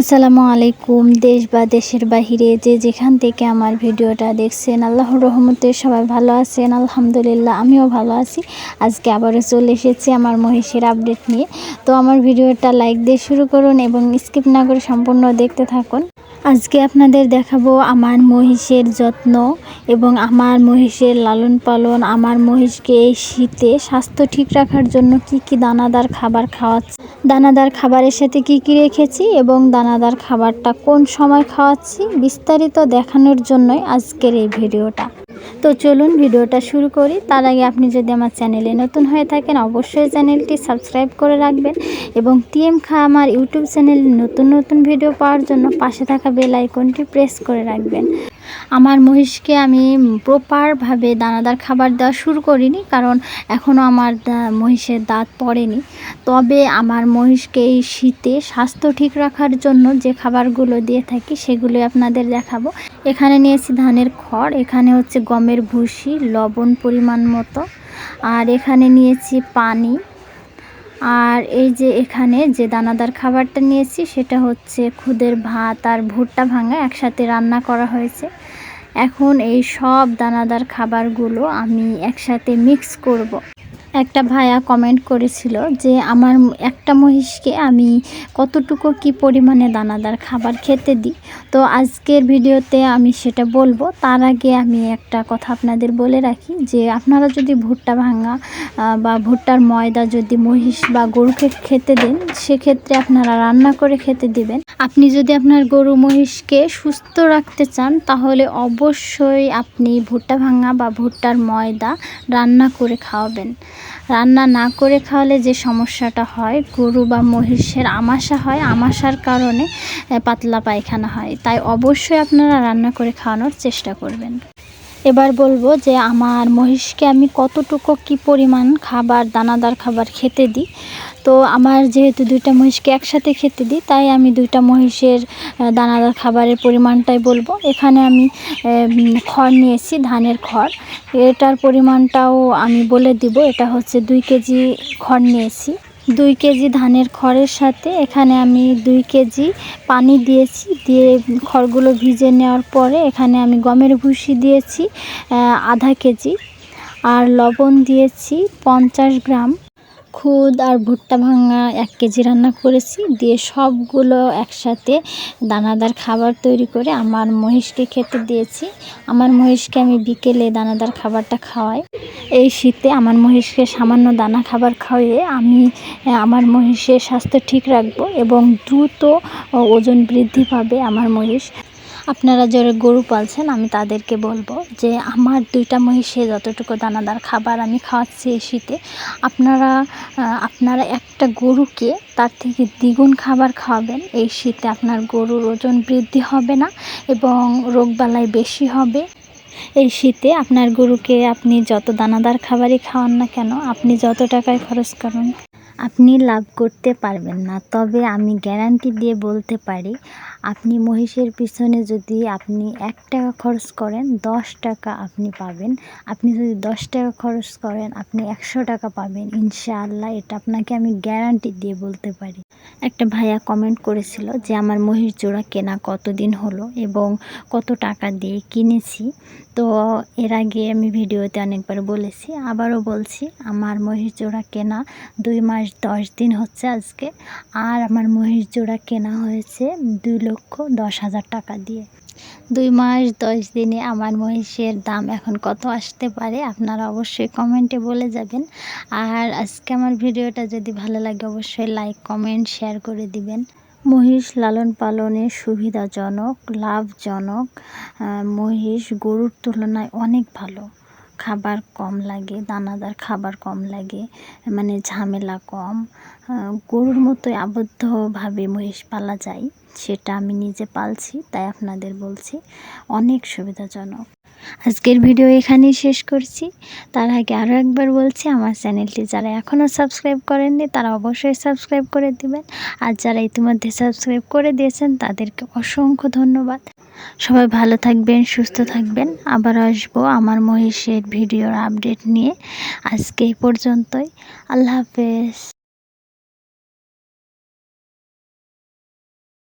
আসসালামু আলাইকুম, দেশ বা দেশের বাহিরে যে যেখান থেকে আমার ভিডিওটা দেখছেন, আল্লাহর রহমতে সবাই ভালো আছেন, আলহামদুলিল্লাহ, আমিও ভালো আছি। আজকে আবারও চলে এসেছি আমার মহিষের আপডেট নিয়ে। তো আমার ভিডিওটা লাইক দিয়ে শুরু করুন এবং স্কিপ না করে সম্পূর্ণ দেখতে থাকুন। আজকে আপনাদের দেখাবো আমার মহিষের যত্ন এবং আমার মহিষের লালন পালন, আমার মহিষকে এই শীতে স্বাস্থ্য ঠিক রাখার জন্য কি কি দানাদার খাবার খাওয়াচ্ছি, দানাদার খাবারের সাথে কি কি রেখেছি এবং দানাদার খাবারটা কোন সময় খাওয়াচ্ছি বিস্তারিত দেখানোর জন্যই আজকের এই ভিডিওটা। তো চলুন ভিডিওটা শুরু করি। তার আগে আপনি যদি আমার চ্যানেলে নতুন হয়ে থাকেন, অবশ্যই চ্যানেলটি সাবস্ক্রাইব করে রাখবেন এবং টিএম খা আমার ইউটিউব চ্যানেলে নতুন নতুন ভিডিও পাওয়ার জন্য পাশে থাকা বেল আইকনটি প্রেস করে রাখবেন। আমার মহিষকে আমি প্রপারভাবে দানাদার খাবার দেওয়া শুরু করিনি, কারণ এখনও আমার মহিষের দাঁত পড়েনি। তবে আমার মহিষকে এই শীতে স্বাস্থ্য ঠিক রাখার জন্য যে খাবারগুলো দিয়ে থাকি সেগুলো আপনাদের দেখাবো। এখানে নিয়েছি ধানের খড়, এখানে হচ্ছে গমের ভুসি, লবণ পরিমাণ মতো। আর এখানে নিয়েছি পানি আর এই যে এখানে যে দানাদার খাবারটা নিয়েছি, সেটা হচ্ছে খুদের ভাত আর ভুট্টা ভাঙা একসাথে রান্না করা হয়েছে এখন এই সব দানাদার খাবারগুলো আমি একসাথে মিক্স করব। একটা ভাইয়া কমেন্ট করেছিল যে, আমার একটা মহিষকে আমি কতটুকু কি পরিমাণে দানাদার খাবার খেতে দিই? তো আজকের ভিডিওতে আমি সেটা বলব। তার আগে আমি একটা কথা আপনাদের বলে রাখি যে, আপনারা যদি ভুট্টা ভাঙা বা ভুট্টার ময়দা যদি মহিষ বা গরুকে খেতে দেন, সেক্ষেত্রে আপনারা রান্না করে খেতে দিবেন। আপনি যদি আপনার গরু মহিষকে সুস্থ রাখতে চান, তাহলে অবশ্যই আপনি ভুট্টা ভাঙা বা ভুট্টার ময়দা রান্না করে খাওয়াবেন। রান্না না করে খাওয়ালে যে সমস্যাটা হয়, গরু বা মহিষের আমাশা হয়, আমাশার কারণে পাতলা পায়খানা হয়। তাই অবশ্যই আপনারা রান্না করে খাওয়ানোর চেষ্টা করবেন। এবার বলব যে আমার মহিষকে আমি কতটুকু কি পরিমাণ খাবার, দানাদার খাবার খেতে দিই। তো আমার যেহেতু দুইটা মহিষকে একসাথে খেতে দিই, তাই আমি দুইটা মহিষের দানাদার খাবারের পরিমাণটাই বলব। এখানে আমি খড় নিয়েছি, ধানের খড়। এটার পরিমাণটাও আমি বলে দিব। এটা হচ্ছে দুই কেজি খড় নিয়েছি। দুই কেজি ধানের খড়ের সাথে এখানে আমি দুই কেজি পানি দিয়েছি, দিয়ে খড়গুলো ভিজে নেওয়ার পরে এখানে আমি গমের ভুসি দিয়েছি আধা কেজি। আর লবণ দিয়েছি পঞ্চাশ গ্রাম। খুদ আর ভুট্টা ভাঙা এক কেজি রান্না করেছি। দিয়ে সবগুলো একসাথে দানাদার খাবার তৈরি করে আমার মহিষকে খেতে দিয়েছি। আমার মহিষকে আমি বিকেলে দানাদার খাবারটা খাওয়াই। এই শীতে আমার মহিষকে সামান্য দানা খাবার খাওয়িয়ে আমি আমার মহিষের স্বাস্থ্য ঠিক রাখব এবং দ্রুত ওজন বৃদ্ধি পাবে আমার মহিষ। আপনারা যারা গরু পালছেন, আমি তাদেরকে বলব যে আমার দুইটা মহিষে যতটুকু দানাদার খাবার আমি খাওয়াচ্ছি এই শীতে, আপনারা আপনারা একটা গরুকে তার থেকে দ্বিগুণ খাবার খাওয়াবেন। এই শীতে আপনার গরুর ওজন বৃদ্ধি হবে না এবং রোগবালাই বেশি হবে। এই শীতে আপনার গরুকে আপনি যত দানাদার খাবারই খাওয়ান না কেন, আপনি যত টাকায় খরচ করুন, আপনি লাভ করতে পারবেন না। তবে আমি গ্যারান্টি দিয়ে বলতে পারি আপনি মহিষের পিছনে যদি আপনি এক টাকা খরচ করেন, দশ টাকা আপনি পাবেন। আপনি যদি দশ টাকা খরচ করেন, আপনি একশো টাকা পাবেন। ইনশাআল্লাহ এটা আপনাকে আমি গ্যারান্টি দিয়ে বলতে পারি। একটা ভাইয়া কমেন্ট করেছিল যে, আমার মহিষ জোড়া কেনা কতদিন হলো এবং কত টাকা দিয়ে কিনেছি? তো এর আগে আমি ভিডিওতে অনেকবার বলেছি। আবারও বলছি, আমার মহিষ জোড়া কেনা দুই মাস দশ দিন হচ্ছে আজকে। আর আমার মহিষ জোড়া কেনা হয়েছে দুই লক্ষ দশ হাজার টাকা দিয়ে। দুই মাস দশ দিনে আমার মহিষের দাম এখন কত আসতে পারে আপনারা অবশ্যই কমেন্টে বলে যাবেন। আর আজকে আমার ভিডিওটা যদি ভালো লাগে অবশ্যই লাইক, কমেন্ট, শেয়ার করে দিবেন। মহিষ লালন পালনে সুবিধাজনক, লাভজনক মহিষ গরুর তুলনায় অনেক ভালো। খাবার কম লাগে, দানাদার খাবার কম লাগে মানে ঝামেলা কম। গরুর মতোই আবদ্ধভাবে মহিষ পালা যায়। সেটা আমি নিজে পালছি, তাই আপনাদের বলছি, অনেক সুবিধাজনক। আজকের ভিডিও এখানেই শেষ করছি। তার আগে আরও একবার বলছি, আমার চ্যানেলটি যারা এখনও সাবস্ক্রাইব করেননি, তারা অবশ্যই সাবস্ক্রাইব করে দিবেন। আর যারা ইতিমধ্যে সাবস্ক্রাইব করে দিয়েছেন, তাদেরকে অসংখ্য ধন্যবাদ। সবাই ভালো থাকবেন, সুস্থ থাকবেন। আবার আসব আমার মহিষের ভিডিওর আপডেট নিয়ে। আজকে এই পর্যন্তই। আল্লাহ হাফেজ।